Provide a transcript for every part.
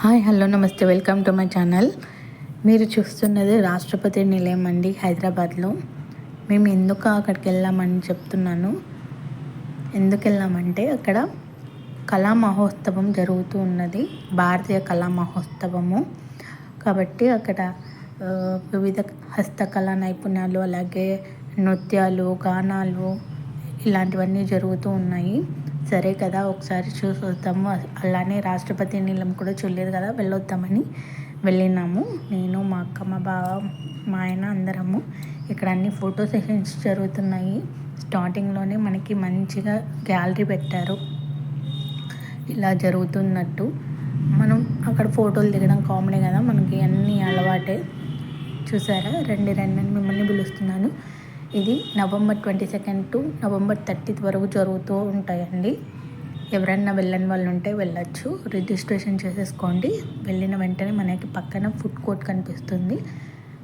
Hi hello నమస్తే welcome to my channel. మీరు చూస్తున్నది రాష్ట్రపతి నిలయం అండి హైదరాబాద్లో. మేము ఎందుకు అక్కడికి వెళ్ళామని చెప్తున్నాను. ఎందుకు వెళ్ళామంటే అక్కడ కళా మహోత్సవం జరుగుతూ ఉన్నది భారతీయ కళా మహోత్సవము. కాబట్టి అక్కడ వివిధ హస్తకళా నైపుణ్యాలు అలాగే నృత్యాలు గానాలు ఇలాంటివన్నీ జరుగుతూ ఉన్నాయి. సరే కదా ఒకసారి చూసొద్దాము. అలానే రాష్ట్రపతి నీలం కూడా చూడలేదు కదా వెళ్ళొద్దామని వెళ్ళినాము. నేను మా అక్క మా బావ మా ఆయన అందరము ఇక్కడ అన్ని ఫోటో సెషన్స్ జరుగుతున్నాయి. స్టార్టింగ్లోనే మనకి మంచిగా గ్యాలరీ పెట్టారు. ఇలా జరుగుతున్నట్టు. మనం అక్కడ ఫోటోలు దిగడం కామెడీ కదా మనకి అన్నీ అలవాటే. చూసారా? రండి రండి అని మిమ్మల్ని పిలుస్తున్నాను. ఇది November twenty second to November thirtieth వరకు జరుగుతూ ఉంటాయండి. ఎవరైనా వెళ్ళని వాళ్ళు ఉంటే వెళ్ళచ్చు. రిజిస్ట్రేషన్ చేసేసుకోండి. వెళ్ళిన వెంటనే మనకి పక్కన ఫుడ్ కోర్ట్ కనిపిస్తుంది.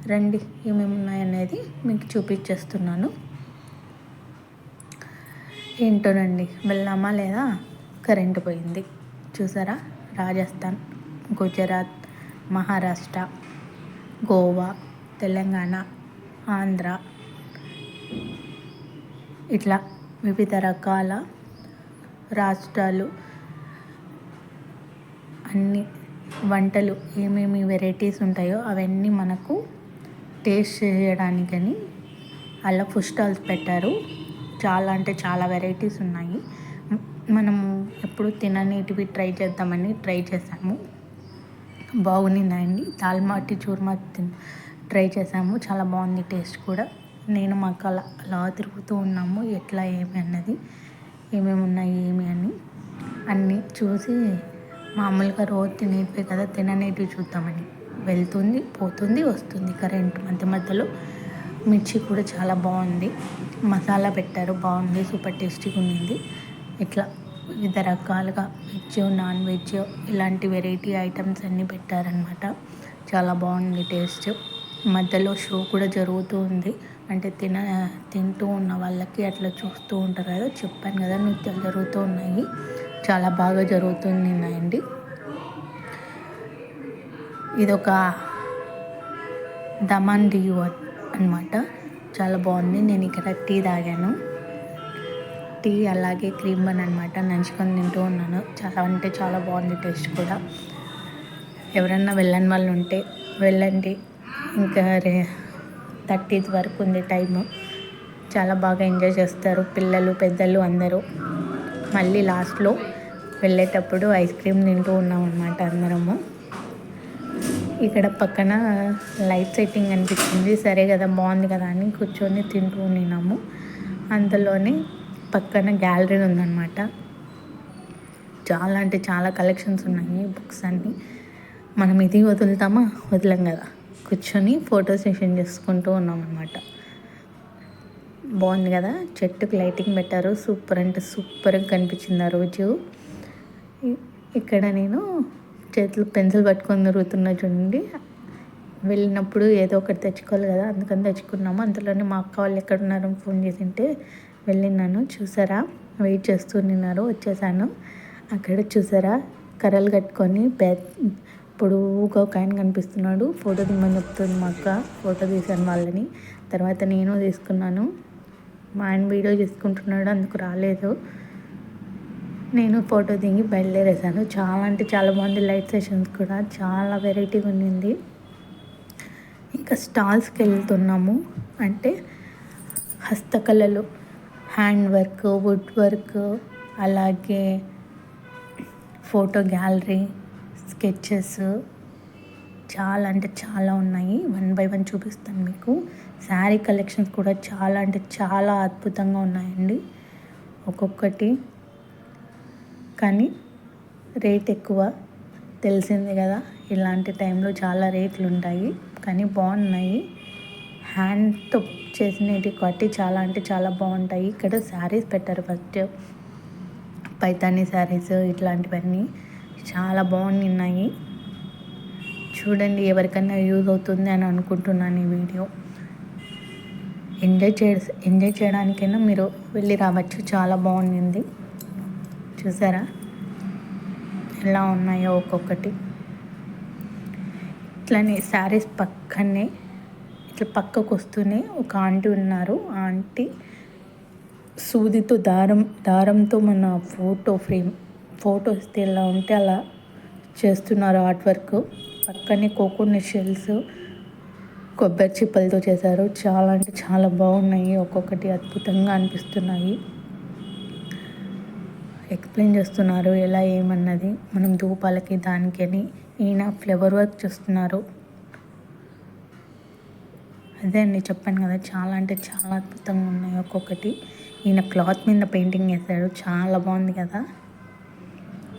రండి ఏమేమి ఉన్నాయనేది మీకు చూపించేస్తున్నాను. ఏంటోనండి వెళ్ళామా లేదా? కరెంటు పోయింది. చూసారా? రాజస్థాన్ గుజరాత్ మహారాష్ట్ర గోవా తెలంగాణ ఆంధ్ర ఇట్లా వివిధ రకాల రాష్ట్రాలు అన్ని వంటలు ఏమేమి వెరైటీస్ ఉంటాయో అవన్నీ మనకు టేస్ట్ చేయడానికని అలా ఫుడ్ స్టాల్స్ పెట్టారు. చాలా అంటే చాలా వెరైటీస్ ఉన్నాయి. మనము ఎప్పుడు తిననీటివి ట్రై చేద్దామని ట్రై చేసాము. బాగున్నాయండి దాల్మాటి చూర్మా ట్రై చేసాము. చాలా బాగుంది టేస్ట్ కూడా. నేను మాకు అలా అలా తిరుగుతూ ఉన్నాము ఎట్లా ఏమి అన్నది ఏమేమి ఉన్నాయి ఏమి అని. అన్నీ చూసి మామూలుగా రోజు తినేటివే కదా తిననేటివి చూద్దామని. వెళ్తుంది పోతుంది వస్తుంది కరెంట్ మధ్య మధ్యలో. మిర్చి కూడా చాలా బాగుంది. మసాలా పెట్టారు బాగుంది సూపర్ టేస్టీగా ఉండింది ఇట్లా వివిధ రకాలుగా వెజ్ నాన్ వెజ్ ఇలాంటి వెరైటీ ఐటమ్స్ అన్నీ పెట్టారనమాట చాలా బాగుంది టేస్ట్. మధ్యలో షో కూడా జరుగుతూ ఉంది. అంటే తిన తింటూ ఉన్న వాళ్ళకి అట్లా చూస్తూ ఉంటారు కదా చెప్పాను కదా నృత్యాలు జరుగుతూ ఉన్నాయి. చాలా బాగా జరుగుతుంది అండి ఇదొక దమన్ డియు అనమాట చాలా బాగుంది. నేను ఇక్కడ టీ తాగాను. టీ అలాగే క్రీమ్ బన్ అనమాట నంచుకొని తింటూ ఉన్నాను. చాలా అంటే చాలా బాగుంది టేస్ట్ కూడా. ఎవరన్నా వెళ్ళని వాళ్ళు ఉంటే వెళ్ళండి. ఇంకా రే థర్టీత్ వరకు ఉంది టైము. చాలా బాగా ఎంజాయ్ చేస్తారు. పిల్లలు పెద్దలు అందరూ. మళ్ళీ లాస్ట్లో వెళ్ళేటప్పుడు ఐస్ క్రీమ్ తింటూ ఉన్నాం అనమాట అందరము. ఇక్కడ పక్కన లైట్ సెట్టింగ్ అనిపించింది. సరే కదా బాగుంది కదా అని కూర్చొని తింటూ ఉన్నాము. అందులోనే పక్కన గ్యాలరీ ఉందన్నమాట. చాలా అంటే చాలా కలెక్షన్స్ ఉన్నాయి బుక్స్ అన్నీ. మనం ఇది వదులుతామా? వదలం కదా. కూర్చొని ఫోటో సెషన్ చేసుకుంటూ ఉన్నాం అనమాట బాగుంది కదా? చెట్టుకు లైటింగ్ పెట్టారు. సూపర్ అంటే సూపర్గా కనిపించింది ఆ రోజు. ఇక్కడ నేను చేతులు పెన్సిల్ పట్టుకొని తిరుగుతున్నా చూడండి. వెళ్ళినప్పుడు ఏదో ఒకటి తెచ్చుకోవాలి కదా? అందుకని తెచ్చుకున్నాము. అంతలోనే మా అక్క వాళ్ళు ఎక్కడ ఉన్నారో ఫోన్ చేసింటే వెళ్ళినాను చూసారా? వెయిట్ చేస్తూ నిన్నారు వచ్చేసాను. అక్కడ చూసారా? కర్రలు కట్టుకొని పెద్ద పొడువుగా ఒక ఆయన కనిపిస్తున్నాడు. ఫోటో దిమ్మని చెప్తుంది మా అక్క. ఫోటో తీశాను వాళ్ళని. తర్వాత నేను తీసుకున్నాను. మా ఆయన వీడియో తీసుకుంటున్నాడు. అందుకు రాలేదు. నేను ఫోటో దిగి బయలుదేరేసాను చాలా అంటే చాలా బాగుంది లైట్ సెషన్స్ కూడా. చాలా వెరైటీగా ఉండింది. ఇంకా స్టాల్స్కి వెళ్తున్నాము. అంటే హస్తకళలు హ్యాండ్ వర్క్ వుడ్ వర్క్ అలాగే ఫోటో గ్యాలరీ స్కెచెస్ చాలా అంటే చాలా ఉన్నాయి. వన్ బై వన్ చూపిస్తాను మీకు. శారీ కలెక్షన్స్ కూడా చాలా అంటే చాలా అద్భుతంగా ఉన్నాయండి. ఒక్కొక్కటి. కానీ రేట్ ఎక్కువ. తెలిసింది కదా ఇలాంటి టైంలో చాలా రేట్లు ఉంటాయి. కానీ బాగున్నాయి. హ్యాండ్తో చేసినవి కట్టి చాలా అంటే చాలా బాగుంటాయి. ఇక్కడ శారీస్ పెట్టారు ఫస్ట్. పైతానీ శారీస్ ఇట్లాంటివన్నీ. చాలా బాగున్నాయి చూడండి ఎవరికైనా యూజ్ అవుతుంది అని అనుకుంటున్నాను ఈ వీడియో. ఎంజాయ్ చే ఎంజాయ్ చేయడానికైనా మీరు వెళ్ళి రావచ్చు. చాలా బాగుంది. చూసారా? ఎలా ఉన్నాయో ఒక్కొక్కటి. ఇట్లానే శారీస్ పక్కనే ఇట్లా పక్కకు వస్తూనే ఒక ఆంటీ ఉన్నారు. ఆ ఆంటీ సూదితో దారం దారంతో మన ఫోటో ఫ్రేమ్ ఫోటోస్ ఇస్తే ఎలా ఉంటే అలా చేస్తున్నారు ఆర్ట్ వర్క్. పక్కనే కోకోనట్ షెల్స్ కొబ్బరి చిప్పలతో చేశారు. చాలా అంటే చాలా బాగున్నాయి. ఒక్కొక్కటి అద్భుతంగా అనిపిస్తున్నాయి. ఎక్స్ప్లెయిన్ చేస్తున్నారు ఎలా ఏమన్నది. మనం ధూపాలకి దానికి అని ఈయన ఫ్లవర్ వర్క్ చేస్తున్నారు. అదే అండి చెప్పాను కదా చాలా అంటే చాలా అద్భుతంగా ఉన్నాయి ఒక్కొక్కటి. ఈయన క్లాత్ మీద పెయింటింగ్ వేశాడు. చాలా బాగుంది కదా.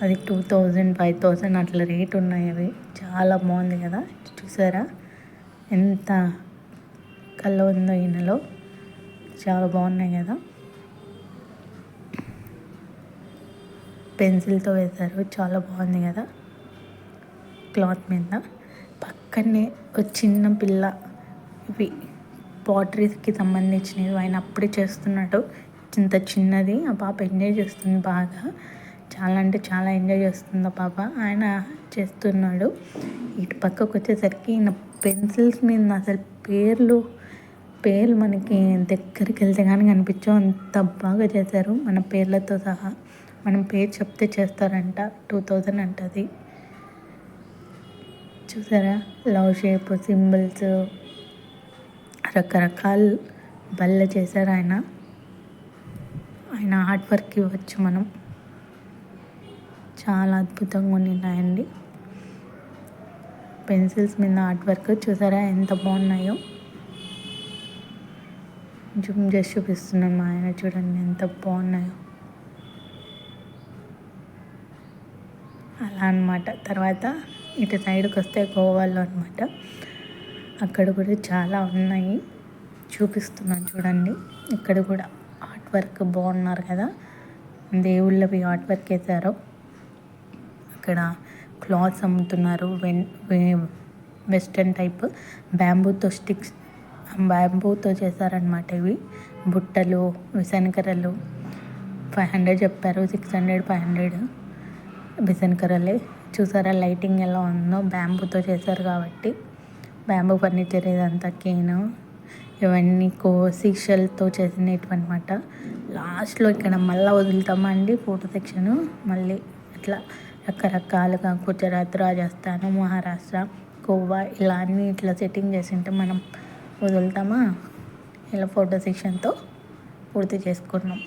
అది టూ థౌజండ్ ఫైవ్ థౌజండ్ అట్లా రేట్ ఉన్నాయి అవి. చాలా బాగుంది కదా. చూసారా? ఎంత కళ్ళ ఉందో ఈయనలో చాలా బాగున్నాయి కదా. పెన్సిల్తో వేశారు. చాలా బాగుంది కదా. క్లాత్ మీద. పక్కనే ఒక చిన్న పిల్ల. ఇవి పాటరీస్కి సంబంధించినవి. ఆయన అప్పుడే చేస్తున్నాడు. ఇంత చిన్నది. ఆ పాప ఎంజాయ్ చేస్తుంది బాగా. చాలా అంటే చాలా ఎంజాయ్ చేస్తుంది ఆ పాప? ఆయన చేస్తున్నాడు. ఇటు పక్కకు వచ్చేసరికి నా పెన్సిల్స్ మీద అసలు పేర్లు పేర్లు మనకి దగ్గరికి వెళ్తే కానీ కనిపించవు. అంత బాగా చేశారు. మన పేర్లతో సహా మనం పేరు చెప్తే చేస్తారంట. టూ థౌజండ్ అంటది చూసారా? లవ్ షేప్ సింబల్స్ రకరకాల బల్ల చేశారు ఆయన. ఆయన హార్డ్ వర్క్ ఇవ్వచ్చు మనం. చాలా అద్భుతంగా ఉన్నాయండి పెన్సిల్స్ మీద ఆర్ట్ వర్క్ చూసారా ఎంత బాగున్నాయో. జూమ్ చేసి చూపిస్తున్నాను మా ఆయన చూడండి ఎంత బాగున్నాయో. అలా అనమాట తర్వాత ఇటు సైడ్కి వస్తే గోవాలో అనమాట అక్కడ కూడా చాలా ఉన్నాయి. చూపిస్తున్నాను చూడండి. ఇక్కడ కూడా ఆర్ట్ వర్క్ బాగున్నారు కదా. దేవుళ్ళవి ఆర్ట్ వర్క్ వేశారు. అక్కడ క్లాత్స్ అమ్ముతున్నారు. When western type. బ్యాంబూతో స్టిక్స్ బ్యాంబూతో చేశారనమాట ఇవి. బుట్టలు విసనకర్రలు. ఫైవ్ హండ్రెడ్ చెప్పారు. సిక్స్ హండ్రెడ్ ఫైవ్ హండ్రెడ్ విసనకర్రలే. చూసారా లైటింగ్ ఎలా ఉందో? బ్యాంబూతో చేశారు కాబట్టి. బ్యాంబూ ఫర్నిచర్ ఇదంతా కేను. ఇవన్నీ కో సీషల్తో చేసినవి అనమాట లాస్ట్లో ఇక్కడ మళ్ళీ వదులుతామా అండి ఫోటో సెక్షను. మళ్ళీ అట్లా రకరకాలుగా గుజరాత్ రాజస్థాన్ మహారాష్ట్ర గోవా ఇలా అన్ని ఇట్లా సెట్టింగ్ చేసింటే మనం వదులుతామా? ఇలా ఫోటో సెక్షన్తో పూర్తి చేసుకున్నాం